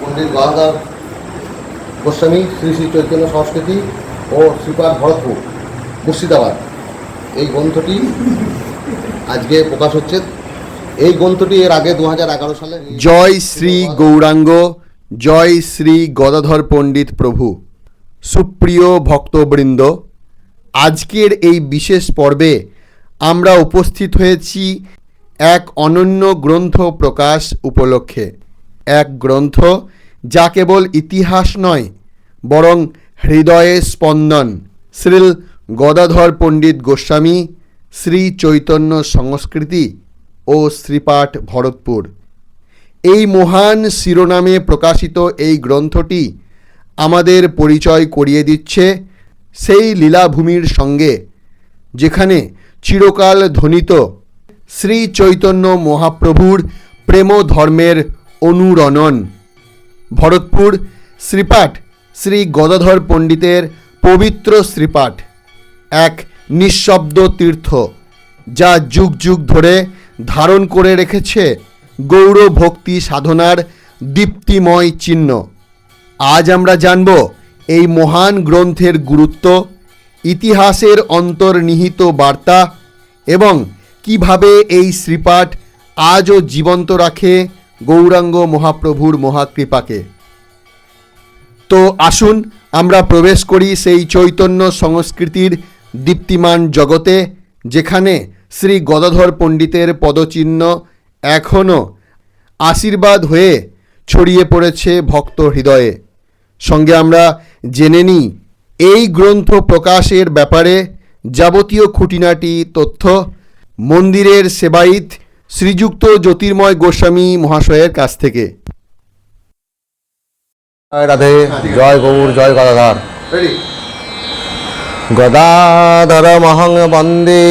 পণ্ডিত গঙ্গাধর গোস্বামী শ্রী শ্রী চৈতন্য সংস্কৃতি ও শ্রীপাদ ভরতপুর মুর্শিদাবাদ এই গ্রন্থটি আজকে প্রকাশ হচ্ছে। এই গ্রন্থটি এর আগে দু হাজার এগারো সালে জয় শ্রী গৌরাঙ্গ, জয় শ্রী গদাধর পণ্ডিত প্রভু। সুপ্রিয় ভক্তবৃন্দ, আজকের এই বিশেষ পর্বে আমরা উপস্থিত হয়েছি এক অনন্য গ্রন্থ প্রকাশ উপলক্ষে। এক গ্রন্থ যা কেবল ইতিহাস নয়, বরং হৃদয়ে স্পন্দন। শ্রীল গদাধর পণ্ডিত গোস্বামী, শ্রী চৈতন্য সংস্কৃতি ও শ্রীপাঠ ভরতপুর। এই মহান শিরোনামে প্রকাশিত এই গ্রন্থটি আমাদের পরিচয় করিয়ে দিচ্ছে সেই লীলাভূমির সঙ্গে, যেখানে চিরকাল ধ্বনিত শ্রী চৈতন্য মহাপ্রভুর প্রেম ধর্মের অনুরণন। ভরতপুর, শ্রীপাঠ শ্রী গদাধর পণ্ডিতের পবিত্র শ্রীপাঠ। এক নিঃশব্দ তীর্থ, যা যুগ যুগ ধরে ধারণ করে রেখেছে গৌর ভক্তি সাধনার দীপ্তিময় চিহ্ন। আজ আমরা জানব এই মহান গ্রন্থের গুরুত্ব, ইতিহাসের অন্তর্নিহিত বার্তা এবং কীভাবে এই শ্রীপাঠ আজও জীবন্ত রাখে গৌরাঙ্গ মহাপ্রভুর মহাকৃপাকে? তো আসুন, আমরা প্রবেশ করি সেই চৈতন্য সংস্কৃতির দীপ্তিমান জগতে, যেখানে শ্রী গদাধর পণ্ডিতের পদচিহ্ন এখনও আশীর্বাদ হয়ে ছড়িয়ে পড়েছে ভক্ত হৃদয়ে। সঙ্গে আমরা জেনে নিই, এই গ্রন্থ প্রকাশের ব্যাপারে যাবতীয় খুঁটিনাটি তথ্য মন্দিরের সেবায়িত শ্রীযুক্ত জ্যোতির্ময় গোস্বামী মহাশয়ের কাছ থেকে। রাধে জয় গৌর জয় গদাধর। গদাধর মহং বন্দে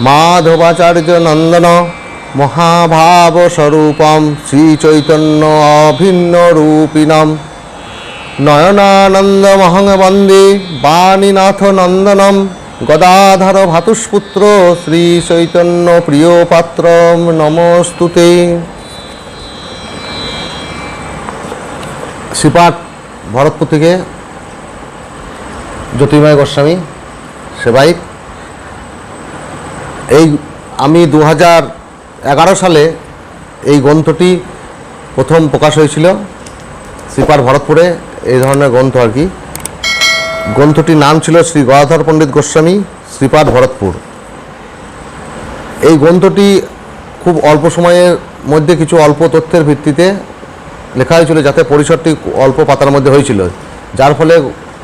মাধবাচার্য নন্দন মহাভাব স্বরূপম শ্রী চৈতন্য অভিন্ন রূপিণম। নয়নানন্দ মহং বন্দে বাণীনাথ নন্দনম গদাধর ভাতুষ্পুত্র শ্রী চৈতন্য প্রিয় পাত্রম নমস্তুতে। শ্রীপাঠ ভরতপুর থেকে জ্যোতির্ময় গোস্বামী সেবাই এই আমি দু এগারো সালে এই গ্রন্থটি প্রথম প্রকাশ হয়েছিল। শ্রীপাঠ ভরতপুরে এই ধরনের গ্রন্থ আর কি। গ্রন্থটির নাম ছিল শ্রী গদাধর পণ্ডিত গোস্বামী, শ্রীপাদ ভরতপুর। এই গ্রন্থটি খুব অল্প সময়ের মধ্যে কিছু অল্প তথ্যের ভিত্তিতে লেখা হয়েছিল যাতে পরিসরটি অল্প পাতার মধ্যে হয়েছিল। যার ফলে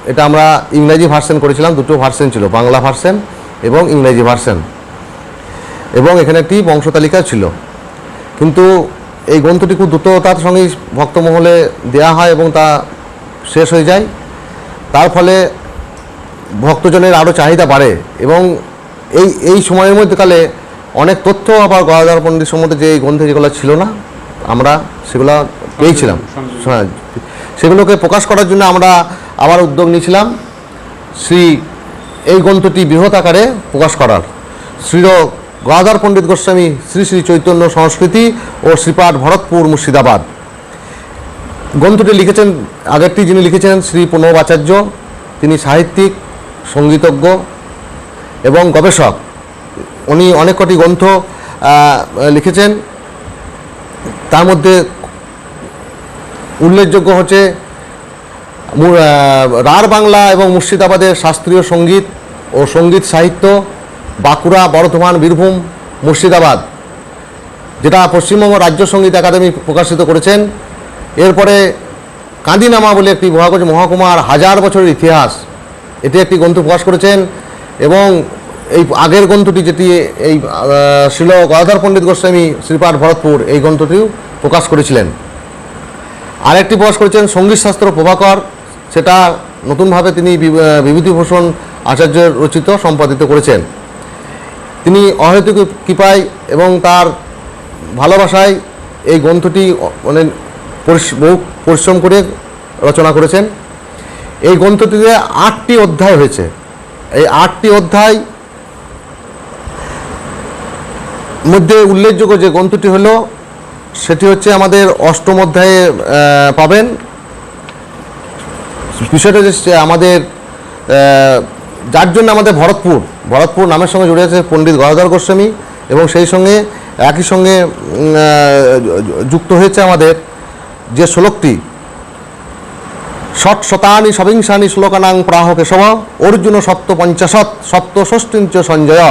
এটা আমরা ইংরাজি ভার্সন করেছিলাম, দুটো ভার্সন ছিল, বাংলা ভার্সন এবং ইংরেজি ভার্সন। এবং এখানে একটি বংশতালিকা ছিল। কিন্তু এই গ্রন্থটি খুব দ্রুততার সঙ্গেই ভক্তমহলে দেয়া হয় এবং তা শেষ হয়ে যায়। তার ফলে ভক্তজনের আরও চাহিদা বাড়ে এবং এই এই সময়ের মধ্যকালে অনেক তথ্য আবার গদাধর পণ্ডিত সম্বন্ধে যে এই গ্রন্থে যেগুলো ছিল না, আমরা সেগুলো পেয়েছিলাম। হ্যাঁ সেগুলোকে প্রকাশ করার জন্য আমরা আবার উদ্যোগ নিয়েছিলাম। শ্রী, এই গ্রন্থটি বৃহৎ আকারে প্রকাশ করার। শ্রী গদাধর পণ্ডিত গোস্বামী, শ্রী শ্রী চৈতন্য সংস্কৃতি ও শ্রীপাঠ ভরতপুর মুর্শিদাবাদ। গ্রন্থটি লিখেছেন, আগেরটি যিনি লিখেছেন শ্রী প্রণব আচার্য, তিনি সাহিত্যিক, সঙ্গীতজ্ঞ এবং গবেষক। উনি অনেক কটি গ্রন্থ লিখেছেন। তার মধ্যে উল্লেখযোগ্য হচ্ছে রাঢ় বাংলা এবং মুর্শিদাবাদের শাস্ত্রীয় সংগীত ও সংগীত সাহিত্য, বাঁকুড়া, বর্ধমান, বীরভূম, মুর্শিদাবাদ, যেটা পশ্চিমবঙ্গ রাজ্য সংগীত একাডেমি প্রকাশিত করেছেন। এরপরে কাঁদিনামা বলে একটি মহাগজ মহকুমার হাজার বছরের ইতিহাস, এটি একটি গ্রন্থ প্রকাশ করেছেন এবং এই আগের গ্রন্থটি যেটি, এই শিল গদাধর পণ্ডিত গোস্বামী শ্রীপাঠ ভরতপুর এই গ্রন্থটিও প্রকাশ করেছিলেন। আরেকটি প্রকাশ করেছেন সংগীত শাস্ত্র প্রভাকর, সেটা নতুনভাবে তিনি বিভূতিভূষণ আচার্যের রচিত, সম্পাদিত করেছেন। তিনি অহেতুক কৃপায় এবং তার ভালোবাসায় এই গ্রন্থটি মানে বহু পরিশ্রম করে রচনা করেছেন। এই গ্রন্থটিতে আটটি অধ্যায় হয়েছে। এই আটটি অধ্যায় মধ্যে উল্লেখযোগ্য যে গ্রন্থটি হলো, সেটি হচ্ছে আমাদের অষ্টম অধ্যায়ে পাবেন। বিষয়টা হচ্ছে আমাদের যার জন্য আমাদের ভরতপুর ভরতপুর নামের সঙ্গে জড়িয়ে আছে পণ্ডিত গদাধর গোস্বামী এবং সেই সঙ্গে একই সঙ্গে যুক্ত হয়েছে আমাদের যে শ্লোকটি, ষট শতানি সবিংশানি শ্লোকানাং প্রাহ কেশব, অর্জুন সপ্ত পঞ্চাশত সপ্ত ষষ্ঠিঞ্চ সঞ্জয়,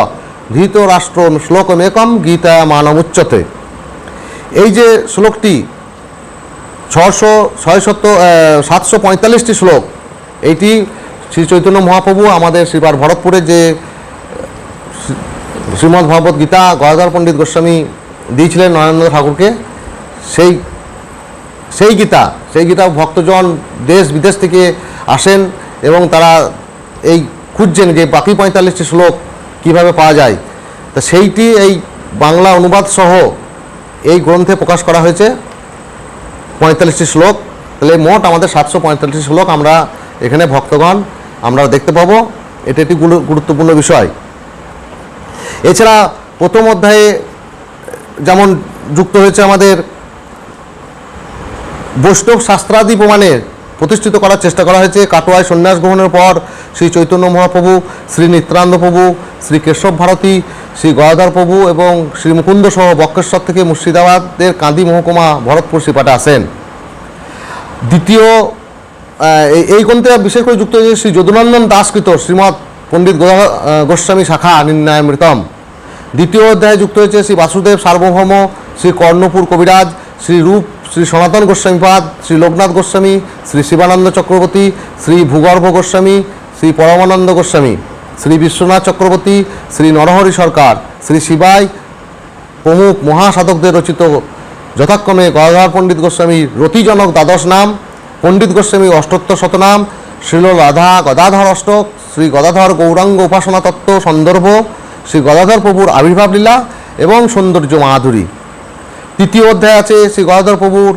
ধৃত রাষ্ট্র শ্লোকমেকম গীতা মানব উচ্চতে এই যে শ্লোকটি ছশো ছয়শত সাতশো পঁয়তাল্লিশটি শ্লোক, এইটি শ্রী চৈতন্য মহাপ্রভু আমাদের শ্রীবার ভরতপুরে যে শ্রীমদ্ ভগবত গীতা গদাধর পণ্ডিত গোস্বামী দিয়েছিলেন নরেন্দ্র ঠাকুরকে, সেই সেই গীতা সেই গীতা ভক্তজন দেশ, বিদেশ থেকে আসেন এবং তারা এই খুঁজছেন যে বাকি পঁয়তাল্লিশটি শ্লোক কীভাবে পাওয়া যায়। তা সেইটি এই বাংলা অনুবাদ সহ এই গ্রন্থে প্রকাশ করা হয়েছে। পঁয়তাল্লিশটি শ্লোক, তাহলে মোট আমাদের সাতশো পঁয়তাল্লিশটি শ্লোক আমরা এখানে ভক্তগণ আমরা দেখতে পাবো। এটি একটি গুরু- গুরুত্বপূর্ণ বিষয়। এছাড়া প্রথম অধ্যায়ে যেমন যুক্ত হয়েছে আমাদের বৈষ্ণব শাস্ত্রাদি প্রমাণে প্রতিষ্ঠিত করার চেষ্টা করা হয়েছে। কাটোয়ায় সন্ন্যাস গ্রহণের পর শ্রী চৈতন্য মহাপ্রভু, শ্রী নিত্যানন্দ প্রভু, শ্রী কেশব ভারতী, শ্রী গয়াধর প্রভু এবং শ্রী মুকুন্দ সহ বক্রেশ্বর থেকে মুর্শিদাবাদের কান্দি মহকুমা ভরতপুর শ্রীপাঠে আসেন। দ্বিতীয় এই- গ্রন্থে বিশেষ করে যুক্ত হয়েছে শ্রী যদুনন্দন দাসকৃত শ্রীমৎ পণ্ডিত গোস্বামী শাখা নির্ণয়ামৃতম দ্বিতীয় অধ্যায়ে যুক্ত হয়েছে শ্রী বাসুদেব সার্বভৌম, শ্রী কর্ণপুর কবিরাজ, শ্রী রূপ শ্রী সনাতন গোস্বামীপাদ শ্রী লোকনাথ গোস্বামী, শ্রী শিবানন্দ চক্রবর্তী, শ্রী ভূগর্ভ গোস্বামী, শ্রী পরমানন্দ গোস্বামী, শ্রী বিশ্বনাথ চক্রবর্তী, শ্রী নরহরি সরকার, শ্রী শিবাই প্রমুখ মহাসাধকদের রচিত যথাক্রমে গদাধর পণ্ডিত গোস্বামীর রতিজনক দ্বাদশ নাম, পণ্ডিত গোস্বামী অষ্টোত্তর শতনাম, শ্রীল রাধা গদাধর অষ্টক, শ্রী গদাধর গৌরাঙ্গ উপাসনা তত্ত্ব সন্দর্ভ, শ্রী গদাধর প্রভুর আবির্ভাব লীলা এবং সৌন্দর্য মাধুরী। তৃতীয় অধ্যায় আছে শ্রী গদাধর প্রভুর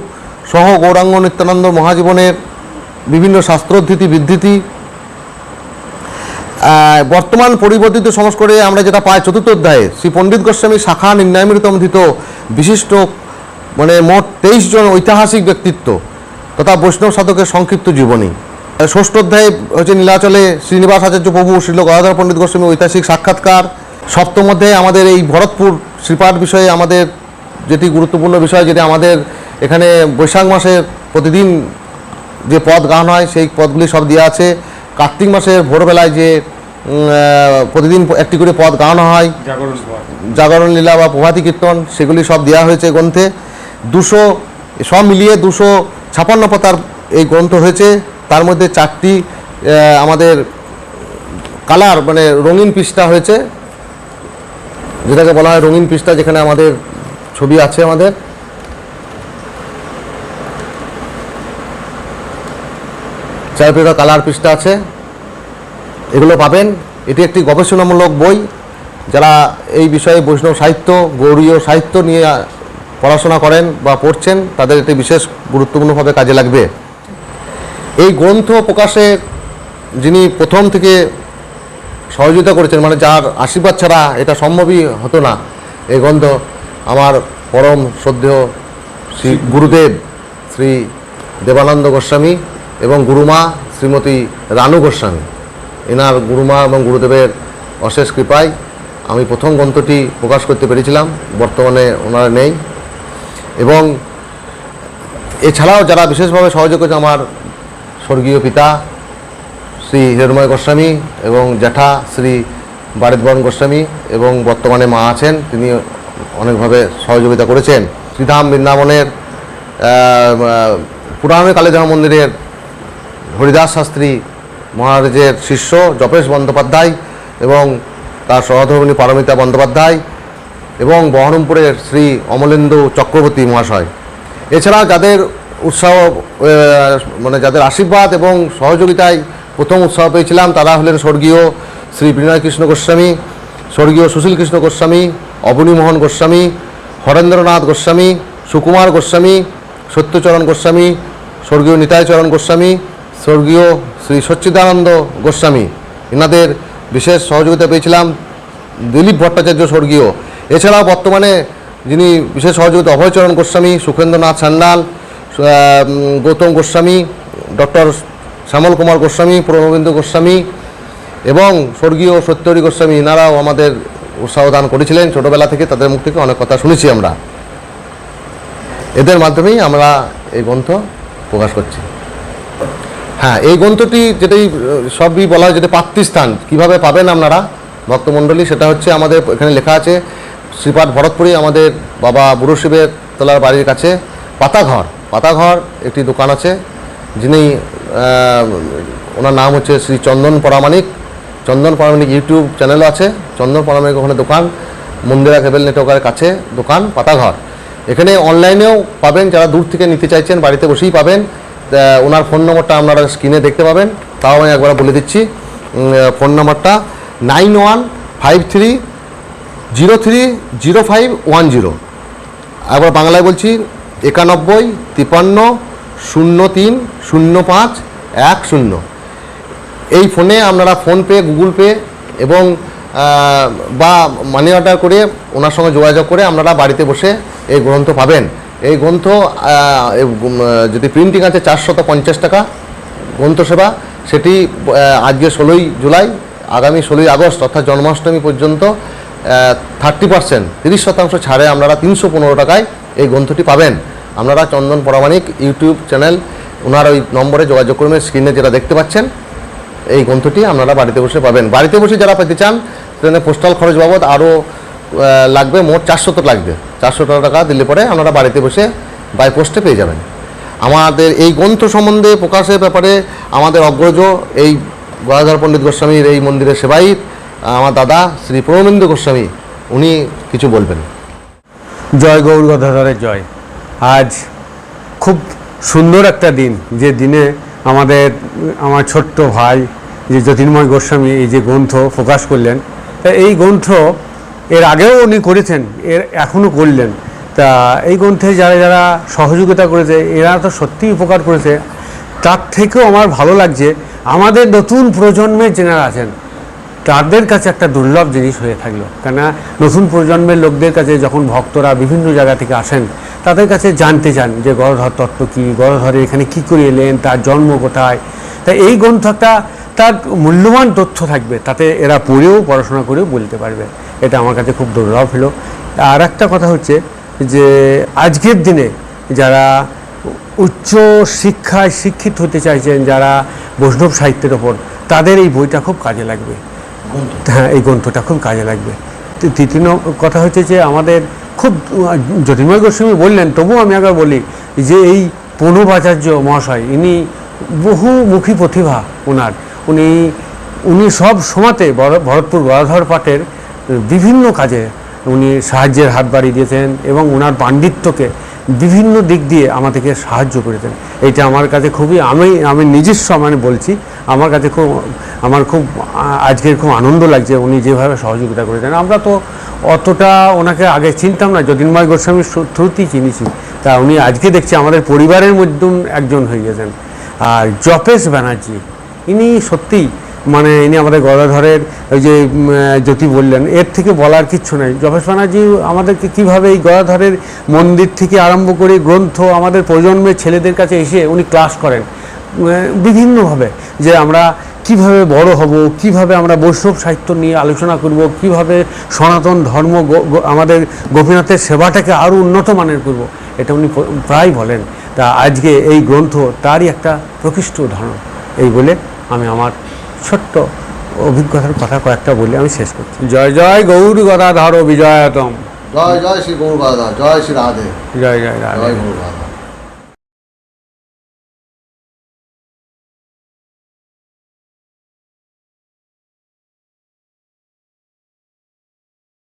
সহ গৌরাঙ্গ নিত্যানন্দ মহাজীবনের বিভিন্ন শাস্ত্রোদ্ধৃতি, বিদ্ধৃতি। বর্তমান পরিবর্তিত সংস্করণে আমরা যেটা পাই চতুর্থ অধ্যায়ে, শ্রী পণ্ডিত গোস্বামী শাখা নির্ণয়মৃতম ধৃত বিশিষ্ট মানে মোট তেইশ জন ঐতিহাসিক ব্যক্তিত্ব তথা বৈষ্ণব সাধকের সংক্ষিপ্ত জীবনী। ষষ্ঠ অধ্যায়ে হচ্ছে নীলাচলে শ্রীনিবাস আচার্য প্রভু, শ্রীল গদাধর পণ্ডিত গোস্বামী ঐতিহাসিক সাক্ষাৎকার। সপ্তম অধ্যায়ে আমাদের এই ভরতপুর শ্রীপাঠ বিষয়ে আমাদের যেটি গুরুত্বপূর্ণ বিষয় যেটি আমাদের এখানে বৈশাখ মাসে প্রতিদিন যে পদ গান হয় সেই পদগুলি সব দেওয়া আছে। কার্তিক মাসের ভোরবেলায় যে প্রতিদিন একটি করে পদ গান হয় জাগরণ লীলা বা প্রভাতী কীর্তন সেগুলি সব দেওয়া হয়েছে গ্রন্থে। দুশো সব মিলিয়ে দুশো ছাপান্ন পাতার এই গ্রন্থ হয়েছে। তার মধ্যে চারটি আমাদের কালার মানে রঙিন পৃষ্ঠা হয়েছে। যেটাকে বলা হয় রঙিন পৃষ্ঠা যেখানে আমাদের ছবি আছে আমাদের। চারপিটা কালার পৃষ্ঠা আছে, এগুলো পাবেন। এটি একটি গবেষণামূলক বই। যারা এই বিষয়ে বৈষ্ণব সাহিত্য, গৌরীয় সাহিত্য নিয়ে পড়াশোনা করেন বা পড়ছেন, তাদের এটি বিশেষ গুরুত্বপূর্ণভাবে কাজে লাগবে। এই গ্রন্থ প্রকাশে যিনি প্রথম থেকে সহযোগিতা করেছেন মানে যার আশীর্বাদ ছাড়া এটা সম্ভবই হতো না, এই গ্রন্থ। আমার পরম শ্রদ্ধেয় শ্রী গুরুদেব শ্রী দেবানন্দ গোস্বামী এবং গুরুমা শ্রীমতী রানু গোস্বামী। এনার গুরুমা এবং গুরুদেবের অশেষ কৃপায় আমি প্রথম গ্রন্থটি প্রকাশ করতে পেরেছিলাম, বর্তমানে ওনারা নেই। এবং এছাড়াও যারা বিশেষভাবে সহযোগ করেছে আমার স্বর্গীয় পিতা শ্রী হিরণময় গোস্বামী এবং জ্যাঠা শ্রী বারিদবরণ গোস্বামী এবং বর্তমানে মা আছেন তিনি অনেকভাবে সহযোগিতা করেছেন। শ্রীধাম বৃন্দাবনের পুরাণে কালীধাম মন্দিরের হরিদাস শাস্ত্রী মহারাজের শিষ্য জপেশ বন্দ্যোপাধ্যায় এবং তার সহধর্মিনী পারমিতা বন্দ্যোপাধ্যায় এবং বহরমপুরের শ্রী অমলেন্দু চক্রবর্তী মহাশয়। এছাড়া যাদের উৎসাহ মানে যাদের আশীর্বাদ এবং সহযোগিতায় প্রথম উৎসাহ পেয়েছিলাম, তারা হলেন স্বর্গীয় শ্রী বিনয় কৃষ্ণ গোস্বামী, স্বর্গীয় সুশীল কৃষ্ণ গোস্বামী অবনী মোহন গোস্বামী, হরেন্দ্রনাথ গোস্বামী, সুকুমার গোস্বামী, সত্যচরণ গোস্বামী, স্বর্গীয় নিতাইচরণ গোস্বামী, স্বর্গীয় শ্রী সচ্চিদানন্দ গোস্বামী। এনাদের বিশেষ সহযোগিতা পেয়েছিলাম দিলীপ ভট্টাচার্য স্বর্গীয়। এছাড়াও বর্তমানে যিনি বিশেষ সহযোগিতা অভয়চরণ গোস্বামী, সুখেন্দ্রনাথ সান্যাল গৌতম গোস্বামী, ডক্টর শ্যামল কুমার গোস্বামী, প্রণবেন্দু গোস্বামী এবং স্বর্গীয় সত্যরী গোস্বামী এনারাও আমাদের উৎসাহ দান করেছিলেন ছোটোবেলা থেকে, তাদের মুখ থেকে অনেক কথা শুনেছি আমরা। এদের মাধ্যমেই আমরা এই গ্রন্থ প্রকাশ করছি। হ্যাঁ এই গ্রন্থটি যেটাই, সবই বলা হয় যেটা প্রাপ্তিস্থান কীভাবে পাবেন আপনারা ভক্তমণ্ডলী, সেটা হচ্ছে আমাদের এখানে লেখা আছে শ্রীপাঠ ভরতপুরে আমাদের বাবা বুড়ো শিবের তলার বাড়ির কাছে, পাতাঘর। পাতাঘর একটি দোকান আছে, যিনি ওনার নাম হচ্ছে শ্রী চন্দন পরামানিক চন্দন পরামানিক ইউটিউব চ্যানেলও আছে। চন্দন পরামানিক ওখানে দোকান। মন্দিরা কেবল নেটওয়ার্কের কাছে দোকান, পাতাঘর। এখানে অনলাইনেও পাবেন, যারা দূর থেকে নিতে চাইছেন, বাড়িতে বসেই পাবেন। ওনার ফোন নম্বরটা আপনারা স্ক্রিনে দেখতে পাবেন। তাও আমি একবার বলে দিচ্ছি। ফোন নম্বরটা nine one five three zero three zero five one zero. আবার বাংলায় বলছি, একানব্বই তিপান্ন শূন্য তিন শূন্য পাঁচ এক শূন্য। এই ফোনে আপনারা ফোনপে গুগল পে এবং বা মানি অর্ডার করে ওনার সঙ্গে যোগাযোগ করে আপনারা বাড়িতে বসে এই গ্রন্থ পাবেন। এই গ্রন্থ যদি প্রিন্টিং আছে চারশত পঞ্চাশ টাকা গ্রন্থ সেবা। সেটি আজকে ষোলোই জুলাই, আগামী ষোলোই আগস্ট অর্থাৎ জন্মাষ্টমী পর্যন্ত থার্টি পার্সেন্ট তিরিশ শতাংশ ছাড়ে আপনারা তিনশো পনেরো টাকায় এই গ্রন্থটি পাবেন। আপনারা চন্দন পরামানিক ইউটিউব চ্যানেল, ওনার ওই নম্বরে যোগাযোগ করবেন, স্ক্রিনে যেটা দেখতে পাচ্ছেন। এই গ্রন্থটি আপনারা বাড়িতে বসে পাবেন। বাড়িতে বসে যারা পেতে চান সেখানে পোস্টাল খরচ বাবদ আরও লাগবে মোট চারশো তো লাগবে। চারশো টাকা দিলে পরে আপনারা বাড়িতে বসে বাই পোস্টে পেয়ে যাবেন। আমাদের এই গ্রন্থ সম্বন্ধে প্রকাশের ব্যাপারে আমাদের অগ্রজ এই গদাধর পণ্ডিত গোস্বামীর এই মন্দিরের সেবায়িত আমার দাদা শ্রী প্রণবেন্দু গোস্বামী, উনি কিছু বলবেন। জয় গৌর গদাধরের জয়। আজ খুব সুন্দর একটা দিন, যে দিনে আমাদের, আমার ছোট্ট ভাই যে জ্যোতির্ময় গোস্বামী এই যে গ্রন্থ প্রকাশ করলেন, তা এই গ্রন্থ এর আগেও উনি করেছেন, এর এখনও করলেন। তা এই গ্রন্থে যারা যারা সহযোগিতা করেছে, এরা তো সত্যিই উপকার করেছে। তার থেকেও আমার ভালো লাগছে, আমাদের নতুন প্রজন্মের যেনারা আছেন, তাদের কাছে একটা দুর্লভ জিনিস হয়ে থাকল। কেননা নতুন প্রজন্মের লোকদের কাছে যখন ভক্তরা বিভিন্ন জায়গা থেকে আসেন, তাদের কাছে জানতে চান যে গণধর তত্ত্ব কী গণধরে এখানে কী করে এলেন, তার জন্ম কোথায়। তা এই গ্রন্থ একটা তার মূল্যবান তথ্য থাকবে তাতে এরা পড়েও পড়াশোনা করেও বলতে পারবে। এটা আমার কাছে খুব দুর্লভ হলো। আর একটা কথা হচ্ছে যে আজকের দিনে যারা উচ্চ শিক্ষায় শিক্ষিত হতে চাইছেন যারা বৈষ্ণব সাহিত্যের ওপর তাদের এই বইটা খুব কাজে লাগবে। হ্যাঁ এই গ্রন্থটা খুব কাজে লাগবে। তৃতীয় কথা হচ্ছে যে আমাদের খুব জ্যোতির্ময় গোস্বামী বললেন তবুও আমি একবার বলি যে এই প্রণবাচার্য মহাশয় ইনি বহুমুখী প্রতিভা ওনার। উনি উনি সব সময়তে ভরতপুর গদাধর পাঠের বিভিন্ন কাজে উনি সাহায্যের হাত বাড়িয়ে দিয়েছেন এবং ওনার পাণ্ডিত্যকে বিভিন্ন দিক দিয়ে আমাদেরকে সাহায্য করেছেন। এইটা আমার কাছে খুবই, আমি আমি নিজস্ব মানে বলছি, আমার কাছে খুব, আমার খুব, আজকের খুব আনন্দ লাগছে উনি যেভাবে সহযোগিতা করেছেন। আমরা তো অতটা ওনাকে আগে চিনতাম না, যতীনময় গোস্বামীর থ্রুতেই চিনিছি। তা উনি আজকে দেখছি আমাদের পরিবারের মধ্যে একজন হয়ে গেছেন। আর জপেশ ব্যানার্জি ইনি সত্যিই মানে ইনি আমাদের গদাধরের ওই যে জ্যোতি বললেন। এর থেকে বলার কিচ্ছু নেই। যপেশ ব্যানার্জি আমাদেরকে কীভাবে এই গদাধরের মন্দির থেকে আরম্ভ করে গ্রন্থ আমাদের প্রজন্মের ছেলেদের কাছে এসে উনি ক্লাস করেন। বিভিন্নভাবে যে আমরা কীভাবে বড় হব, কীভাবে আমরা বৈষ্ণব সাহিত্য নিয়ে আলোচনা করব, কীভাবে সনাতন ধর্ম আমাদের গোপীনাথের সেবাটাকে আরও উন্নত মানের করব, এটা উনি প্রায় বলেন। তা আজকে এই গ্রন্থ তারই একটা প্রকৃষ্ট উদাহরণ। এই বলে আমি আমার ছোট্ট অভিজ্ঞতার কথা কয়েকটা বলে আমি শেষ করছি। জয় জয় গৌর গদাধর বিজয়াতম। জয় জয় শ্রী গৌর গদাধর জয় শ্রী রাধে। জয় জয় রাধে। জয় গৌর